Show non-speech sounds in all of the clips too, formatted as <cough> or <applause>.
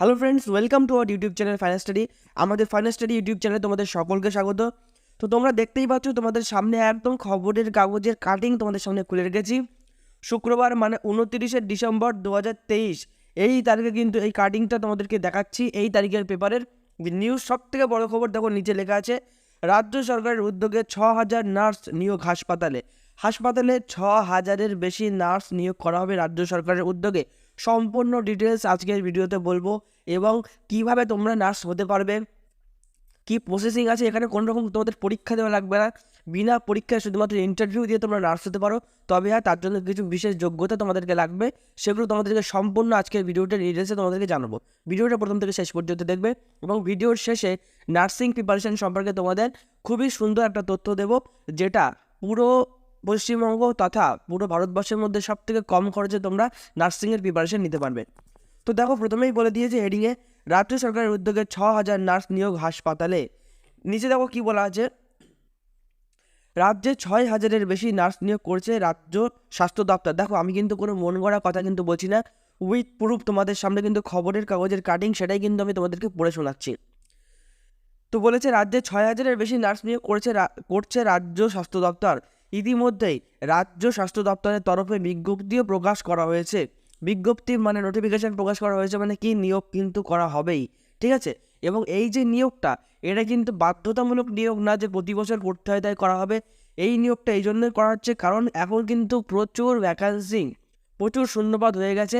Hello friends welcome to our YouTube channel final study আমাদের final study YouTube চ্যানেলে তোমাদের সকলকে স্বাগত। তো তোমরা দেখতেই পাচ্ছ, তোমাদের সামনে একদম খবরের কাগজের কাটিং তোমাদের সামনে খুলে রেখেছি। শুক্রবার মানে উনতিরিশে ডিসেম্বর দু হাজার তেইশ, এই তারিখে কিন্তু এই কাটিংটা তোমাদেরকে দেখাচ্ছি, এই তারিখের পেপারের নিউজ সব থেকে বড় খবর দেখো, নিচে লেখা আছে, রাজ্য সরকারের উদ্যোগে ছ হাজার নার্স নিয়োগ হাসপাতালে। হাসপাতালে ছ হাজারের বেশি নার্স নিয়োগ করা হবে রাজ্য সরকারের উদ্যোগে। সম্পূর্ণ ডিটেলস আজকের ভিডিওতে বলব এবং কীভাবে তোমরা নার্স হতে পারবে, কি প্রসেসিং আছে, এখানে কোনো রকম তোমাদের পরীক্ষা দেওয়া লাগবে না। বিনা পরীক্ষায় শুধুমাত্র ইন্টারভিউ দিয়ে তোমরা নার্স হতে পারো, তবে হ্যাঁ তার জন্য কিছু বিশেষ যোগ্যতা তোমাদেরকে লাগবে, সেগুলো তোমাদেরকে সম্পূর্ণ আজকের ভিডিওটা ডিটেলসে তোমাদেরকে জানাব। ভিডিওটা প্রথম থেকে শেষ পর্যন্ত দেখবে এবং ভিডিওর শেষে নার্সিং প্রিপারেশন সম্পর্কে তোমাদের খুবই সুন্দর একটা তথ্য দেব, যেটা পুরো পশ্চিমবঙ্গ তথা পুরো ভারতবর্ষের মধ্যে সব থেকে কম খরচে তোমরা নার্সিংয়ের প্রিপারেশন নিতে পারবে। তো দেখো প্রথমেই বলে দিয়েছে হেডিংয়ে রাজ্য সরকারের উদ্যোগে ছ হাজার নার্স নিয়োগ হাসপাতালে। নিচে দেখো কি বলা আছে, রাজ্যে ছয় হাজারের বেশি নার্স নিয়োগ করছে রাজ্য স্বাস্থ্য দপ্তর। দেখো আমি কিন্তু কোনো মন গড়া কথা কিন্তু বলছি না উইথ প্রুফ তোমাদের সামনে কিন্তু খবরের কাগজের কাটিং সেটাই কিন্তু আমি তোমাদেরকে পড়ে শোনাচ্ছি। তো বলেছে রাজ্যে ছয় হাজারের বেশি নার্স নিয়োগ করছে করছে রাজ্য স্বাস্থ্য দপ্তর। ইতিমধ্যেই রাজ্য স্বাস্থ্য দপ্তরের তরফে বিজ্ঞপ্তিও প্রকাশ করা হয়েছে। বিজ্ঞপ্তি মানে নোটিফিকেশন প্রকাশ করা হয়েছে মানে কি নিয়োগ কিন্তু করা হবেই, ঠিক আছে? এবং এই যে নিয়োগটা, এটা কিন্তু বাধ্যতামূলক নিয়োগ না যে প্রতি বছর করতে হয় তাই করা হবে, এই নিয়োগটা এই জন্যই করা হচ্ছে কারণ এখন কিন্তু প্রচুর ভ্যাকান্সি প্রচুর শূন্যপদ হয়ে গেছে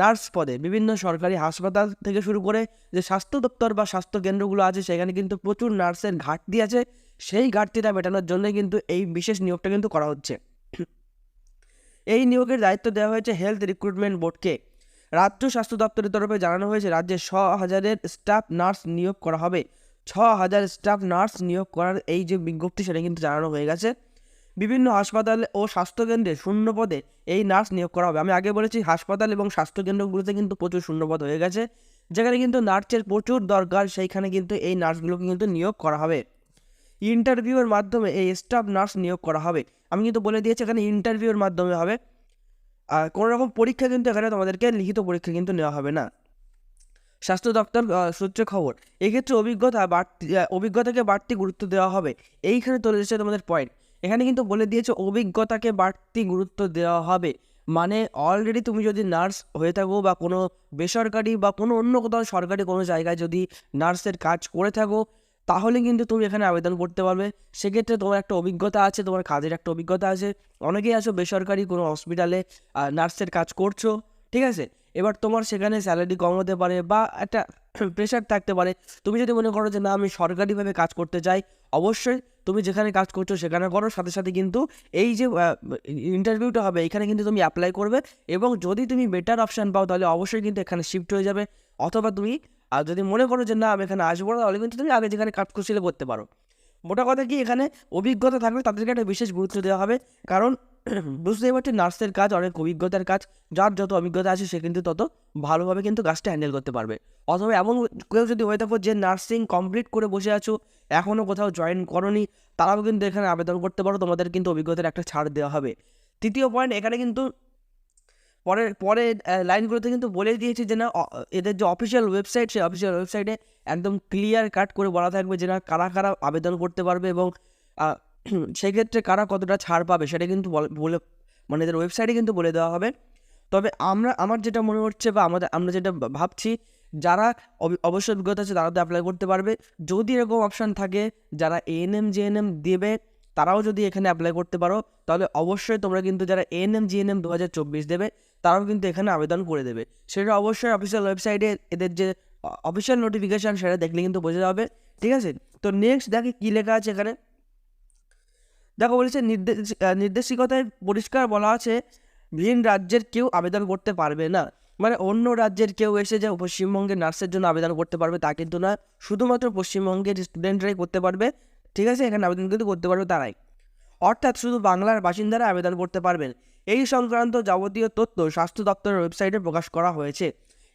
নার্স পদে, বিভিন্ন সরকারি হাসপাতাল থেকে শুরু করে যে স্বাস্থ্য দপ্তর বা স্বাস্থ্য কেন্দ্রগুলো আছে সেখানে কিন্তু প্রচুর নার্সের ঘাটতি আছে। সেই ঘাটতিটা মেটানোর জন্য কিন্তু এই বিশেষ নিয়োগটা কিন্তু করা হচ্ছে। এই নিয়োগের দায়িত্ব দেওয়া হয়েছে হেলথ রিক্রুটমেন্ট বোর্ডকে রাজ্য স্বাস্থ্য দপ্তরের তরফে জানানো হয়েছে, রাজ্যে ছ হাজারের স্টাফ নার্স নিয়োগ করা হবে। ছ হাজার স্টাফ নার্স নিয়োগ করার এই যে বিজ্ঞপ্তি, সেটা কিন্তু জানানো হয়ে গেছে। বিভিন্ন হাসপাতাল ও স্বাস্থ্যকেন্দ্রে শূন্য পদে এই নার্স নিয়োগ করা হবে। আমি আগে বলেছি, হাসপাতাল এবং স্বাস্থ্যকেন্দ্রগুলোতে কিন্তু প্রচুর শূন্যপদ হয়ে গেছে। যেখানে কিন্তু নার্সের প্রচুর দরকার, সেইখানে কিন্তু এই নার্সগুলোকে কিন্তু নিয়োগ করা হবে। ইন্টারভিউয়ের মাধ্যমে এই স্টাফ নার্স নিয়োগ করা হবে। আমি কিন্তু বলে দিয়েছি, এখানে ইন্টারভিউয়ের মাধ্যমে হবে। আর কোনো রকম পরীক্ষা কিন্তু এখানে তোমাদেরকে লিখিত পরীক্ষা কিন্তু নেওয়া হবে না। স্বাস্থ্য দপ্তর সূত্রে খবর, এক্ষেত্রে অভিজ্ঞতা বাড়তি অভিজ্ঞতাকে বাড়তি গুরুত্ব দেওয়া হবে। এইখানে চলে এসেছে তোমাদের পয়েন্ট এখানে কিন্তু বলে দিয়েছে, অভিজ্ঞতাকে বাড়তি গুরুত্ব দেওয়া হবে। মানে অলরেডি তুমি যদি নার্স হয়ে থাকো বা কোনো বেসরকারি বা কোনো অন্য কোথাও সরকারি কোনো জায়গায় যদি নার্সের কাজ করে থাকো তাহলে কিন্তু তুমি এখানে আবেদন করতে পারবে। সেক্ষেত্রে তোমার একটা অভিজ্ঞতা আছে, তোমার কাজের একটা অভিজ্ঞতা আছে। অনেকেই আছো বেসরকারি কোনো হসপিটালে নার্সের কাজ করছ, ঠিক আছে? এবার তোমার সেখানে স্যালারি কম হতে পারে বা একটা <clears throat> প্রেশার থাকতে পারে। তুমি যদি মনে করো যে না, আমি সরকারিভাবে কাজ করতে চাই, অবশ্যই তুমি যেখানে কাজ করছ সেখানে করো। সাথে সাথে কিন্তু এই যে ইন্টারভিউটা হবে, এখানে কিন্তু তুমি অ্যাপ্লাই করবে এবং যদি তুমি বেটার অপশান পাও, তাহলে অবশ্যই কিন্তু এখানে শিফট হয়ে যাবে। অথবা তুমি আর যদি মনে করো যে না, আমি এখানে আসব না, তাহলে কিন্তু তুমি আগে যেখানে কাজ করছিলে করতে পারো। মোটা কথা কি, এখানে অভিজ্ঞতা থাকলে তাদেরকে একটা বিশেষ গুরুত্ব দেওয়া হবে। কারণ <clears throat> বুঝতেই পারছি, নার্সের কাজ, অনেক অভিজ্ঞতার কাজ, যার যত অভিজ্ঞতা আছে, সে কিন্তু তত ভালোভাবে কিন্তু কাজটা হ্যান্ডেল করতে পারবে। অথবা এমন কেউ যদি হয়ে থাকো যে নার্সিং কমপ্লিট করে বসে আছো এখনও কোথাও জয়েন করনি, তারাও কিন্তু এখানে আবেদন করতে পারো, তোমাদের কিন্তু অভিজ্ঞতার একটা ছাড় দেওয়া হবে। তৃতীয় পয়েন্ট এখানে কিন্তু পরের আহ, লাইনগুলোতে কিন্তু বলে দিয়েছে যে না এদের যে অফিসিয়াল ওয়েবসাইট সেই অফিসিয়াল ওয়েবসাইটে একদম ক্লিয়ার কাট করে বলা থাকবে যে না কারা কারা আবেদন করতে পারবে এবং <clears throat> সেক্ষেত্রে কারা কতটা ছাড় পাবে সেটা কিন্তু বল- মানে এদের ওয়েবসাইটে কিন্তু বলে দেওয়া হবে। তবে আমরা আমার যেটা মনে হচ্ছে বা আমাদের আমরা যেটা ভাবছি যারা অবি- অবশ্যই অভিজ্ঞতা আছে তারা তো অ্যাপ্লাই করতে পারবে। যদি এরকম অপশান থাকে যারা এএনএম জিএনএম দেবে তারাও যদি এখানে অ্যাপ্লাই করতে পারো, তাহলে অবশ্যই তোমরা কিন্তু যারা এন এএনএম জিএনএম দু হাজার চব্বিশ দেবে, তারাও কিন্তু এখানে আবেদন করে দেবে। সেটা অবশ্যই অফিসিয়াল ওয়েবসাইটে এদের যে অফিসিয়াল নোটিফিকেশান সেটা দেখলে কিন্তু বোঝা যাবে, ঠিক আছে? তো নেক্সট দেখে কী লেখা আছে এখানে? দেখো বলেছে, নির্দেশ নির্দেশিকতায় পরিষ্কার বলা আছে, ভিন রাজ্যের কেউ আবেদন করতে পারবে না। মানে অন্য রাজ্যের কেউ এসে যে পশ্চিমবঙ্গের নার্সের জন্য আবেদন করতে পারবে তা কিন্তু না। শুধুমাত্র পশ্চিমবঙ্গের স্টুডেন্টরাই করতে পারবে। ঠিক আছে? এখানে আবেদন কিন্তু করতে পারবে তারাই। অর্থাৎ শুধু বাংলার বাসিন্দারা আবেদন করতে পারবেন। এই সংক্রান্ত যাবতীয় তথ্য স্বাস্থ্য দপ্তরের ওয়েবসাইটে প্রকাশ করা হয়েছে।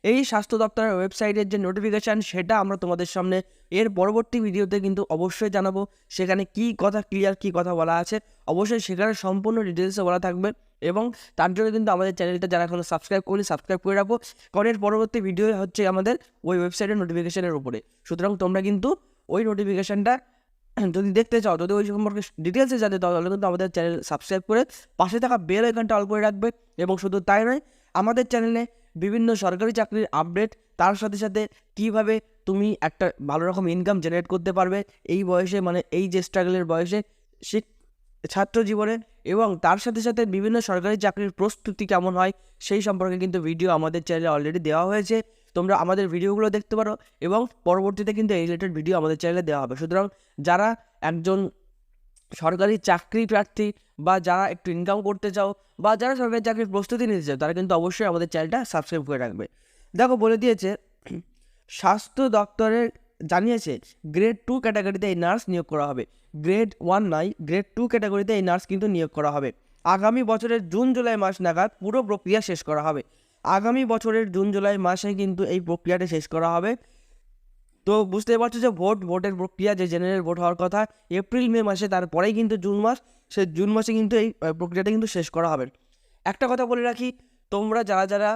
এই স্বাস্থ্য দপ্তরের ওয়েবসাইটের যে নোটিফিকেশান, সেটা আমরা তোমাদের সামনে এর পরবর্তী ভিডিওতে কিন্তু অবশ্যই জানাব। সেখানে কি কথা ক্লিয়ার কি কথা বলা আছে, অবশ্যই সেখানে সম্পূর্ণ ডিটেলসে বলা থাকবে এবং তার জন্য কিন্তু আমাদের চ্যানেলটা যারা এখনও সাবস্ক্রাইব করি সাবস্ক্রাইব করে রাখো। কারণ এর পরবর্তী ভিডিও হচ্ছে আমাদের ওই ওয়েবসাইটের নোটিফিকেশানের উপরে। সুতরাং তোমরা কিন্তু ওই নোটিফিকেশানটা <clears throat> যদি দেখতে চাও, যদি ওই সম্পর্কে ডিটেলসে জানতে চাও, তাহলে কিন্তু আমাদের চ্যানেল সাবস্ক্রাইব করে পাশে থাকা বেল আইকনটা অল করে রাখবে। এবং শুধু তাই নয়, আমাদের চ্যানেলে বিভিন্ন সরকারি চাকরির আপডেট তার সাথে সাথে কীভাবে তুমি একটা ভালো রকম ইনকাম জেনারেট করতে পারবে এই বয়সে মানে এই যে স্ট্রাগলের বয়সে ছাত্র জীবনে এবং তার সাথে সাথে বিভিন্ন সরকারি চাকরির প্রস্তুতি কেমন হয়, সেই সম্পর্কে কিন্তু ভিডিও আমাদের চ্যানেলে অলরেডি দেওয়া হয়েছে। তোমরা আমাদের ভিডিওগুলো দেখতে পারো এবং পরবর্তীতে কিন্তু এই রিলেটেড ভিডিও আমাদের চ্যানেলে দেওয়া হবে। সুতরাং যারা একজন সরকারি চাকরি প্রার্থী বা যারা একটু ইনকাম করতে চাও বা যারা সরকারি চাকরির প্রস্তুতি নিতে চাও, তারা কিন্তু অবশ্যই আমাদের চ্যানেলটা সাবস্ক্রাইব করে রাখবে। দেখো বলে দিয়েছে, স্বাস্থ্য দপ্তরের জানিয়েছে গ্রেড টু ক্যাটাগরিতে এই নার্স নিয়োগ করা হবে। গ্রেড ওয়ান নয় গ্রেড টু ক্যাটাগরিতে এই নার্স কিন্তু নিয়োগ করা হবে। আগামী বছরের জুন, জুলাই মাস নাগাদ পুরো প্রক্রিয়া শেষ করা হবে। আগামী বছরের জুন, জুলাই মাসে কিন্তু এই প্রক্রিয়াটা শেষ করা হবে। তো বুঝতে পারছ যে ভোট, ভোটের প্রক্রিয়া যে জেনারেল ভোট হওয়ার কথা এপ্রিল মে মাসে তারপরেই কিন্তু জুন মাস, সে জুন মাসে কিন্তু এই প্রক্রিয়াটা কিন্তু শেষ করা হবে। একটা কথা বলে রাখি, তোমরা যারা যারা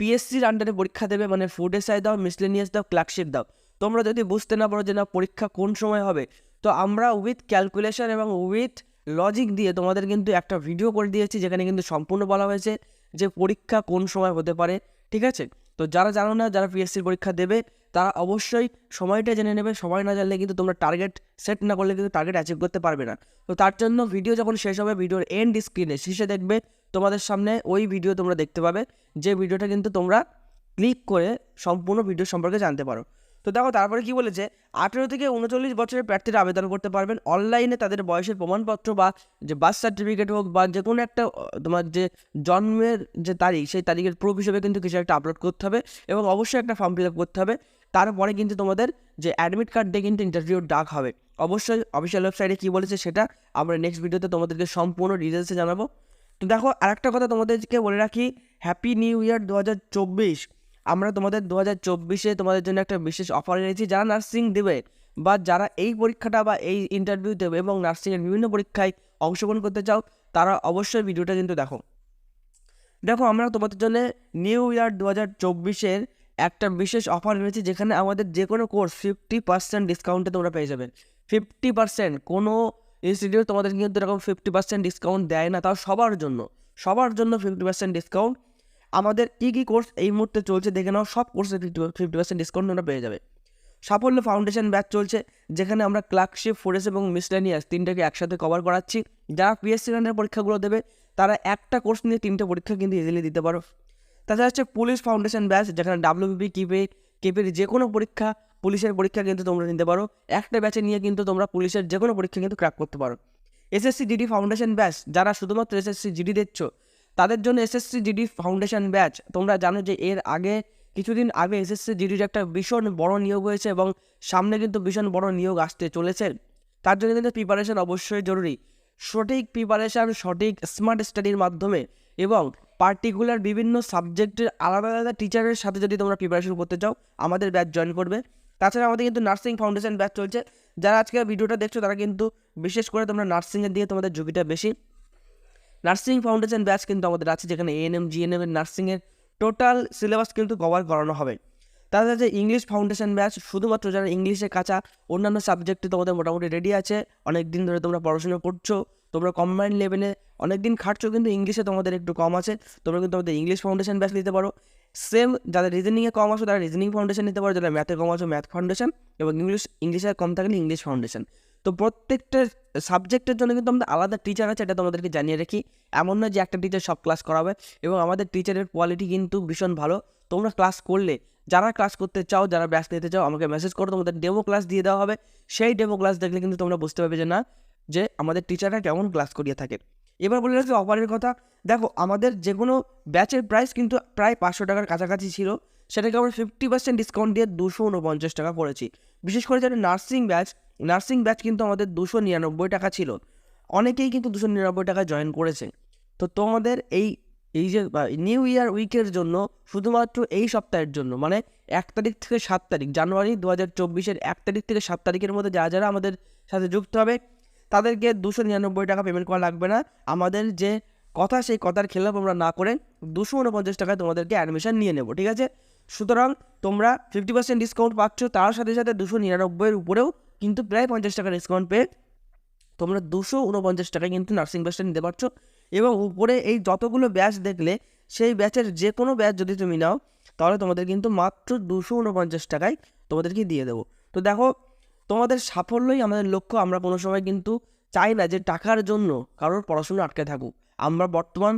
পিএসসির আন্ডারে পরীক্ষা দেবে মানে ফুড এসআই দাও মিসলেনিয়াস দাও ক্লার্কশিপ দাও, তোমরা যদি বুঝতে না পারো যে না পরীক্ষা কোন সময় হবে, তো আমরা উইথ ক্যালকুলেশন এবং উইথ লজিক দিয়ে তোমাদের কিন্তু একটা ভিডিও করে দিয়েছি, যেখানে কিন্তু সম্পূর্ণ বলা হয়েছে। যে পরীক্ষা কোন সময় হতে পারে, ঠিক আছে? তো যারা জানো না, যারা পিএসসির পরীক্ষা দেবে, তারা অবশ্যই সময়টা জেনে নেবে। সময় না জানলে কিন্তু তোমরা টার্গেট সেট না করলে কিন্তু টার্গেট অ্যাচিভ করতে পারবে না। তো তার জন্য ভিডিও যখন শেষ হবে ভিডিওর এন্ড স্ক্রিনে শেষে দেখবে, তোমাদের সামনে ওই ভিডিও তোমরা দেখতে পাবে, যে ভিডিওটা কিন্তু তোমরা ক্লিক করে সম্পূর্ণ ভিডিও সম্পর্কে জানতে পারো। তো দেখো, তারপরে কি বলেছে? আঠেরো থেকে উনচল্লিশ বছরের প্রার্থীরা আবেদন করতে পারবেন। অনলাইনে তাদের বয়সের প্রমাণপত্র বা যে বার্থ সার্টিফিকেট হোক বা যে কোনো একটা তোমার যে জন্মের যে তারিখ, সেই তারিখের প্রুফ হিসেবে কিন্তু কিছু একটা আপলোড করতে হবে এবং অবশ্যই একটা ফর্ম ফিল আপ করতে হবে। তারপরে কিন্তু তোমাদের যে অ্যাডমিট কার্ড দিয়ে কিন্তু ইন্টারভিউর ডাক হবে। অবশ্যই অফিসিয়াল ওয়েবসাইটে কী বলেছে সেটা আমরা নেক্সট ভিডিওতে তোমাদেরকে সম্পূর্ণ ডিটেলসে জানাব। তো দেখো, আরেকটা কথা তোমাদেরকে বলে রাখি হ্যাপি নিউ ইয়ার দু হাজার চব্বিশ। আমরা তোমাদের দু হাজার চব্বিশে তোমাদের জন্য একটা বিশেষ অফার এনেছি যারা নার্সিং দেবে বা যারা এই পরীক্ষাটা বা এই ইন্টারভিউ দেবে এবং নার্সিংয়ের বিভিন্ন পরীক্ষায় অংশগ্রহণ করতে চাও, তারা অবশ্যই ভিডিওটা কিন্তু দেখো। দেখো, আমরা তোমাদের জন্য নিউ ইয়ার দু হাজার চব্বিশের একটা বিশেষ অফার এনেছি যেখানে আমাদের যে কোনো কোর্স ফিফটি পার্সেন্ট ডিসকাউন্টে তোমরা পেয়ে যাবে। ফিফটি পার্সেন্ট কোনো ইনস্টিটিউট তোমাদের কিন্তু এরকম ফিফটি পার্সেন্ট ডিসকাউন্ট দেয় না, তাও সবার জন্য। সবার জন্য ফিফটি পার্সেন্ট ডিসকাউন্ট আমাদের কী কী কোর্স এই মুহূর্তে চলছে দেখে নাও, সব কোর্সে ফিফটি ফিফটি পার্সেন্ট ডিসকাউন্ট তোমরা পেয়ে যাবে। সাফল্য ফাউন্ডেশন ব্যাচ চলছে, যেখানে আমরা ক্লার্কশিপ ফোরেস এবং মিসলেনিয়াস তিনটাকে একসাথে কভার করাচ্ছি। যারা পিএসসি রানের পরীক্ষাগুলো দেবে, তারা একটা কোর্স নিয়ে তিনটে পরীক্ষা কিন্তু ইজিলি দিতে পারো। তাছাড়া হচ্ছে পুলিশ ফাউন্ডেশন ব্যাচ যেখানে ডাব্লিউবিপি কিপে কেপির যে কোনো পরীক্ষা, পুলিশের পরীক্ষা কিন্তু তোমরা নিতে পারো। একটা ব্যাচে নিয়ে কিন্তু তোমরা পুলিশের যে কোনো পরীক্ষা কিন্তু ক্র্যাক করতে পারো। এসএসসি জিডি ফাউন্ডেশন ব্যাচ যারা শুধুমাত্র এসএসসি জিডি দেখছ তাদের জন্য এসএসসি জিডি ফাউন্ডেশন ব্যাচ তোমরা জানো যে এর আগে কিছুদিন আগে এসএসসি জিডির একটা ভীষণ বড় নিয়োগ হয়েছে এবং সামনে কিন্তু ভীষণ বড় নিয়োগ আসতে চলেছে। তার জন্য কিন্তু প্রিপারেশন অবশ্যই জরুরি। সঠিক প্রিপারেশান সঠিক স্মার্ট স্টাডির মাধ্যমে এবং পার্টিকুলার বিভিন্ন সাবজেক্টের আলাদা আলাদা টিচারের সাথে যদি তোমরা প্রিপারেশন করতে চাও, আমাদের ব্যাচ জয়েন করবে। তাছাড়া আমাদের কিন্তু নার্সিং ফাউন্ডেশন ব্যাচ চলছে। যারা আজকে ভিডিওটা দেখছ, তারা কিন্তু বিশেষ করে তোমরা নার্সিংয়ের দিকে তোমাদের ঝুঁকিটা বেশি। নার্সিং ফাউন্ডেশন ব্যাচ কিন্তু আমাদের আছে যেখানে এএনএম জিএনএম এর নার্সিংয়ের টোটাল সিলেবাস কিন্তু কভার করানো হবে। তাছাড়া যে ইংলিশ ফাউন্ডেশন ব্যাচ শুধুমাত্র যারা ইংলিশে কাঁচা, অন্যান্য সাবজেক্টে তোমাদের মোটামুটি রেডি আছে অনেক দিন ধরে তোমরা পড়াশোনা করছ, তোমরা কম্বাইন্ড লেভেলে অনেক দিন খাটছো, কিন্তু ইংলিশে তোমাদের একটু কম আছে, তোমরা কিন্তু তোমাদের ইংলিশ ফাউন্ডেশন ব্যাচ নিতে পারো। সেম যাদের রিজনিংয়ে কম আসো তারা রিজনিং ফাউন্ডেশন নিতে পারো, যারা ম্যাথে কম আসো ম্যাথ ফাউন্ডেশন এবং ইংলিশ ইংলিশে কম থাকলে ইংলিশ ফাউন্ডেশন তো প্রত্যেকটা সাবজেক্টের জন্য কিন্তু আমাদের আলাদা টিচার আছে, এটা তোমাদেরকে জানিয়ে রাখি। এমন নয় যে একটা টিচার সব ক্লাস করাবে এবং আমাদের টিচারের কোয়ালিটি কিন্তু ভীষণ ভালো। তোমরা ক্লাস করলে, যারা ক্লাস করতে চাও, যারা ব্যাচ নিতে চাও, আমাকে মেসেজ করো, তোমাদের ডেমো ক্লাস দিয়ে দেওয়া হবে। সেই ডেমো ক্লাস দেখলে কিন্তু তোমরা বুঝতে পারবে যে না, যে আমাদের টিচাররা কেমন ক্লাস করিয়ে থাকে। এবার বলে রাখছি অফারের কথা। দেখো, আমাদের যে কোনো ব্যাচের প্রাইস কিন্তু প্রায় পাঁচশো টাকার কাছাকাছি ছিল। সেটাকে আমরা ফিফটি পার্সেন্ট ডিসকাউন্ট দিয়ে দুশো উনপঞ্চাশ টাকা করেছি। বিশেষ করে যারা নার্সিং ব্যাচ নার্সিং ব্যাচ কিন্তু আমাদের দুশো নিরানব্বই টাকা ছিল। অনেকেই কিন্তু দুশো নিরানব্বই টাকা জয়েন করেছে। তো তোমাদের এই এই যে নিউ ইয়ার উইকের জন্য শুধুমাত্র এই সপ্তাহের জন্য মানে এক তারিখ থেকে সাত তারিখ, জানুয়ারি দু হাজার চব্বিশের এক তারিখ থেকে সাত তারিখের মধ্যে যারা যারা আমাদের সাথে যুক্ত হবে, তাদেরকে দুশো নিরানব্বই টাকা পেমেন্ট করা লাগবে না। আমাদের যে কথা, সেই কথার খেলাপ আমরা না করে দুশো উনপঞ্চাশ টাকায় তোমাদেরকে অ্যাডমিশন নিয়ে নেব, ঠিক আছে? সুতরাং তোমরা ফিফটি পার্সেন্ট ডিসকাউন্ট পাচ্ছ, তার সাথে সাথে দুশো নিরানব্বইয়ের উপরেও কিন্তু প্রায় পঞ্চাশ টাকা ডিসকাউন্ট পেয়ে তোমরা দুশো উনপঞ্চাশ টাকায় কিন্তু নার্সিং ব্যাচটা নিতে পারছ। এবং উপরে এই যতগুলো ব্যাচ দেখলে, সেই ব্যাচের যে কোনো ব্যাচ যদি তুমি নাও, তাহলে তোমাদের কিন্তু মাত্র দুশো উনপঞ্চাশ টাকায় তোমাদেরকে দিয়ে দেবো। তো দেখো, তোমাদের সাফল্যই আমাদের লক্ষ্য। আমরা কোনো সময় কিন্তু চাই না যে টাকার জন্য কারোর পড়াশোনা আটকে থাকুক। আমরা বর্তমান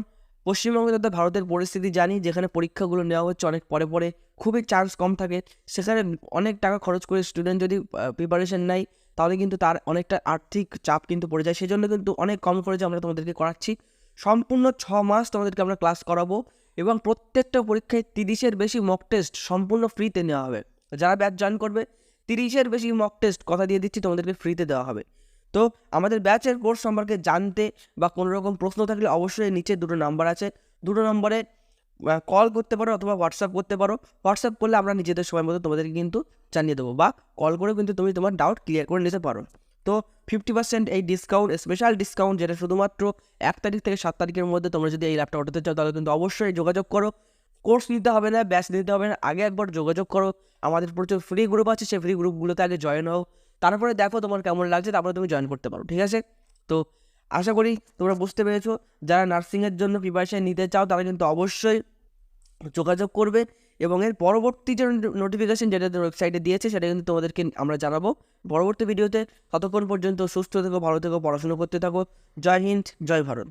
পশ্চিমবঙ্গে তথা ভারতের পরিস্থিতি জানি, যেখানে পরীক্ষাগুলো নেওয়া হচ্ছে অনেক পরে পরে, খুবই চান্স কম থাকে। সেখানে অনেক টাকা খরচ করে স্টুডেন্ট যদি প্রিপারেশন নেয়, তাহলে কিন্তু তার অনেকটা আর্থিক চাপ কিন্তু পড়ে যায়। সেই জন্য কিন্তু অনেক কম খরচে আমরা তোমাদেরকে করাচ্ছি। সম্পূর্ণ ছ মাস তোমাদেরকে আমরা ক্লাস করাবো এবং প্রত্যেকটা পরীক্ষায় তিরিশের বেশি মক টেস্ট সম্পূর্ণ ফ্রিতে নেওয়া হবে। যারা ব্যাচ জয়েন করবে, তিরিশের বেশি মক টেস্ট কথা দিয়ে দিচ্ছি, তোমাদেরকে ফ্রিতে দেওয়া হবে। তো আমাদের ব্যাচের কোর্স সম্পর্কে জানতে বা কোনো রকম প্রশ্ন থাকলে অবশ্যই নিচে দুটো নাম্বার আছে। দুটো নম্বরে কল করতে পারো অথবা হোয়াটসঅ্যাপ করতে পারো। হোয়াটসঅ্যাপ করলে আমরা নিজেদের সময় মতো তোমাদেরকে কিন্তু জানিয়ে দেবো বা কল করে কিন্তু তুমি তোমার ডাউট ক্লিয়ার করে নিতে পারো। তো ফিফটি পার্সেন্ট এই ডিসকাউন্ট স্পেশাল ডিসকাউন্ট যেটা শুধুমাত্র এক তারিখ থেকে সাত তারিখের মধ্যে তোমরা যদি এই ল্যাপটপ ওঠাতে চাও, তাহলে কিন্তু অবশ্যই যোগাযোগ করো। কোর্স নিতে হবে না ব্যাচ নিতে হবে না, আগে একবার যোগাযোগ করো। আমাদের প্রচুর ফ্রি গ্রুপ আছে, সেই ফ্রি গ্রুপগুলোতে আগে জয়েন হও। তারপরে দেখো তোমার কেমন লাগছে, তারপরে তুমি জয়েন করতে পারো, ঠিক আছে? তো আশা করি তোমরা বুঝতে পেরেছ, যারা নার্সিংয়ের জন্য প্রিপারেশান নিতে চাও তারা কিন্তু অবশ্যই যোগাযোগ করবে এবং এর পরবর্তী যে নোটিফিকেশান যেটা ওয়েবসাইটে দিয়েছে, সেটা কিন্তু তোমাদেরকে আমরা জানাব। পরবর্তী ভিডিওতে ততক্ষণ পর্যন্ত সুস্থ থেকো, ভালো থেকো, পড়াশুনো করতে থাকো। জয় হিন্দ, জয় ভারত।